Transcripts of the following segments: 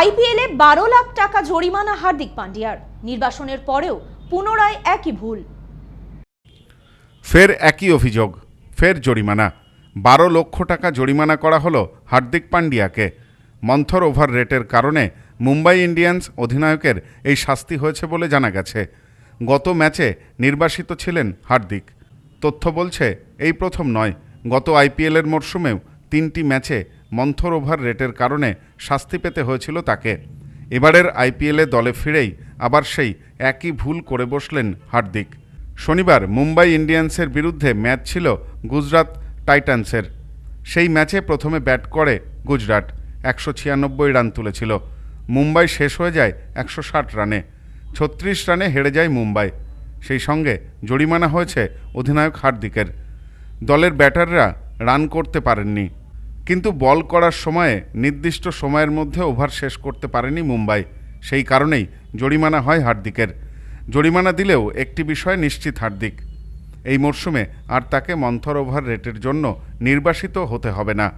আইপিএলে বারো লাখ টাকা জরিমানা হার্দিক পান্ডিয়ার। নির্বাসনের পরেও পুনরায় একই ভুল। ফের একই অভিযোগ, ফের জরিমানা। বারো লক্ষ টাকা জরিমানা করা হলো হার্দিক পান্ডিয়াকে। মন্থর ওভার রেটের কারণে মুম্বাই ইন্ডিয়ান্স অধিনায়কের এই শাস্তি হয়েছে বলে জানা গেছে। গত ম্যাচে নির্বাসিত ছিলেন হার্দিক। তথ্য বলছে, এই প্রথম নয়, গত আইপিএলের মরশুমেও তিনটি ম্যাচে মন্থর ওভার রেটের কারণে শাস্তি পেতে হয়েছিল তাকে। এবারের আইপিএলে দলে ফিরেই আবার সেই একই ভুল করে বসলেন হার্দিক। শনিবার মুম্বাই ইন্ডিয়ান্সের বিরুদ্ধে ম্যাচ ছিল গুজরাট টাইটান্সের। সেই ম্যাচে প্রথমে ব্যাট করে গুজরাট, একশো ছিয়ানব্বই রান তুলেছিল। মুম্বাই শেষ হয়ে যায় একশো ষাট রানে, ছত্রিশ রানে হেরে যায় মুম্বাই। সেই সঙ্গে জরিমানা হয়েছে অধিনায়ক হার্দিকের। দলের ব্যাটাররা রান করতে পারেননি। কিন্তু বল করার সময়ে, নির্দিষ্ট সময়ের মধ্যে ওভার শেষ করতে পারেনি মুম্বাই। সেই কারণেই জরিমানা হয় হার্দিকের। জরিমানা দিলেও একটি বিষয় নিশ্চিত হার্দিক। এই মরশুমে আর তাকে মন্থর ওভার রেটের জন্য নির্বাসিত হতে হবে না।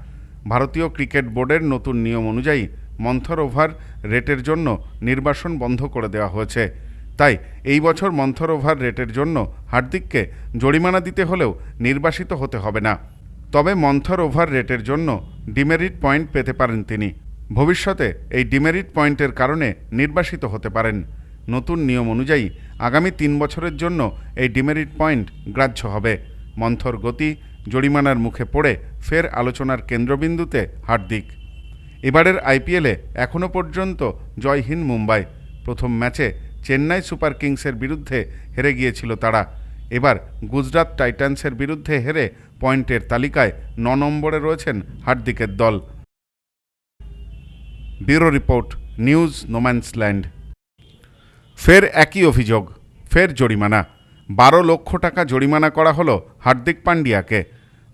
ভারতীয় ক্রিকেট বোর্ডের নতুন নিয়ম অনুযায়ী মন্থর ওভার রেটের জন্য নির্বাসন বন্ধ করে দেওয়া হয়েছে। তাই এই বছর মন্থর ওভার রেটের জন্য হার্দিককে জরিমানা দিতে হলেও নির্বাসিত হতে হবে না। তবে মন্থর ওভার রেটের জন্য ডিমেরিট পয়েন্ট পেতে পারেন তিনি। ভবিষ্যতে এই ডিমেরিট পয়েন্টের কারণে নির্বাসিত হতে পারেন। নতুন নিয়ম অনুযায়ী আগামী তিন বছরের জন্য এই ডিমেরিট পয়েন্ট গ্রাহ্য হবে। মন্থর গতি, জরিমানার মুখে পড়ে ফের আলোচনার কেন্দ্রবিন্দুতে হার্দিক। এবারের আইপিএলে এখনও পর্যন্ত জয়হীন মুম্বাই। প্রথম ম্যাচে চেন্নাই সুপার কিংসের বিরুদ্ধে হেরে গিয়েছিল তারা। এবার গুজরাট টাইটান্সের বিরুদ্ধে হেরে পয়েন্টের তালিকায় ন নম্বরে রয়েছেন হার্দিকের দল। ব্যুরো রিপোর্ট, নিউজ নোম্যান্সল্যান্ড ফের একই অভিযোগ, ফের জরিমানা। বারো লক্ষ টাকা জরিমানা করা হলো হার্দিক পান্ডিয়াকে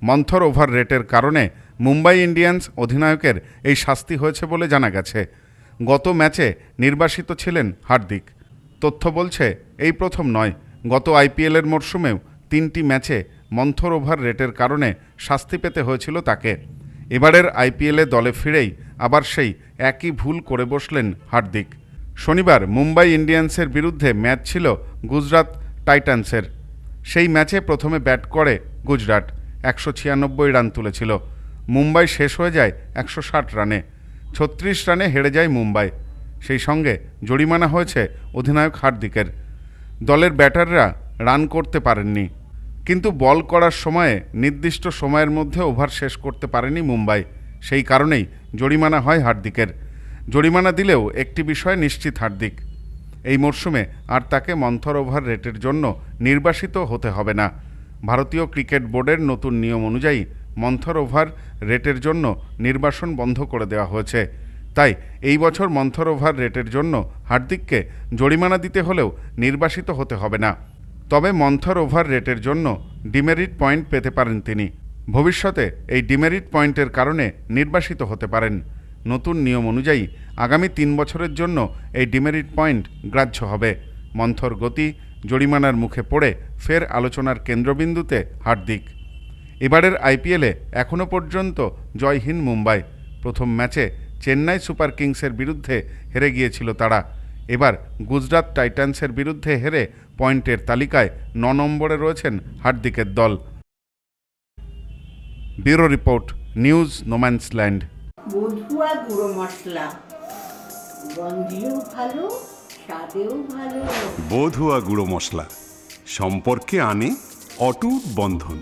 মন্থর ওভার রেটের কারণে মুম্বাই ইন্ডিয়ান্স অধিনায়কের এই শাস্তি হয়েছে বলে জানা গেছে। গত ম্যাচে নির্বাসিত ছিলেন হার্দিক। তথ্য বলছে, এই প্রথম নয়। গত আইপিএলের মরশুমেও তিনটি ম্যাচে মন্থর ওভার রেটের কারণে শাস্তি পেতে হয়েছিল তাকে। এবারের আইপিএলে দলে ফিরেই আবার সেই একই ভুল করে বসলেন হার্দিক। শনিবার মুম্বাই ইন্ডিয়ান্সের বিরুদ্ধে ম্যাচ ছিল গুজরাট টাইটান্সের। সেই ম্যাচে প্রথমে ব্যাট করে গুজরাট, একশো ছিয়ানব্বই রান তুলেছিল। মুম্বাই শেষ হয়ে যায় একশো ষাট রানে। ছত্রিশ রানে হেরে যায় মুম্বাই। সেই সঙ্গে জরিমানা হয়েছে অধিনায়ক হার্দিকের। দলের ব্যাটাররা রান করতে পারেননি। কিন্তু বল করার সময়ে, নির্দিষ্ট সময়ের মধ্যে ওভার শেষ করতে পারেনি মুম্বাই। সেই কারণেই জরিমানা হয় হার্দিকের। জরিমানা দিলেও একটি বিষয় নিশ্চিত হার্দিক। এই মরশুমে আর তাকে মন্থর ওভার রেটের জন্য নির্বাসিত হতে হবে না। ভারতীয় ক্রিকেট বোর্ডের নতুন নিয়ম অনুযায়ী মন্থর ওভার রেটের জন্য নির্বাসন বন্ধ করে দেওয়া হয়েছে। তাই এই বছর মন্থর ওভার রেটের জন্য হার্দিককে জরিমানা দিতে হলেও নির্বাসিত হতে হবে না। তবে মন্থর ওভার রেটের জন্য ডিমেরিট পয়েন্ট পেতে পারেন তিনি। ভবিষ্যতে এই ডিমেরিট পয়েন্টের কারণে নির্বাসিত হতে পারেন। নতুন নিয়ম অনুযায়ী আগামী তিন বছরের জন্য এই ডিমেরিট পয়েন্ট গ্রাহ্য হবে। মন্থর গতি, জরিমানার মুখে পড়ে ফের আলোচনার কেন্দ্রবিন্দুতে হার্দিক। এবারের আইপিএলে এখনও পর্যন্ত জয়হীন মুম্বাই। প্রথম ম্যাচে চেন্নাই সুপার কিংসের বিরুদ্ধে হেরে গিয়েছিল তারা। এবার গুজরাট টাইটান্সের বিরুদ্ধে হেরে পয়েন্টের তালিকায় ন নম্বরে রয়েছেন হার্দিকের দল। Bureau report news no man's land Matua গুঁড়ো মশলা। গন্ধেও ভালো স্বাদেও ভালো। বধুয়া গুঁড়ো মশলা। সম্পর্কে আনে অটুট বন্ধন।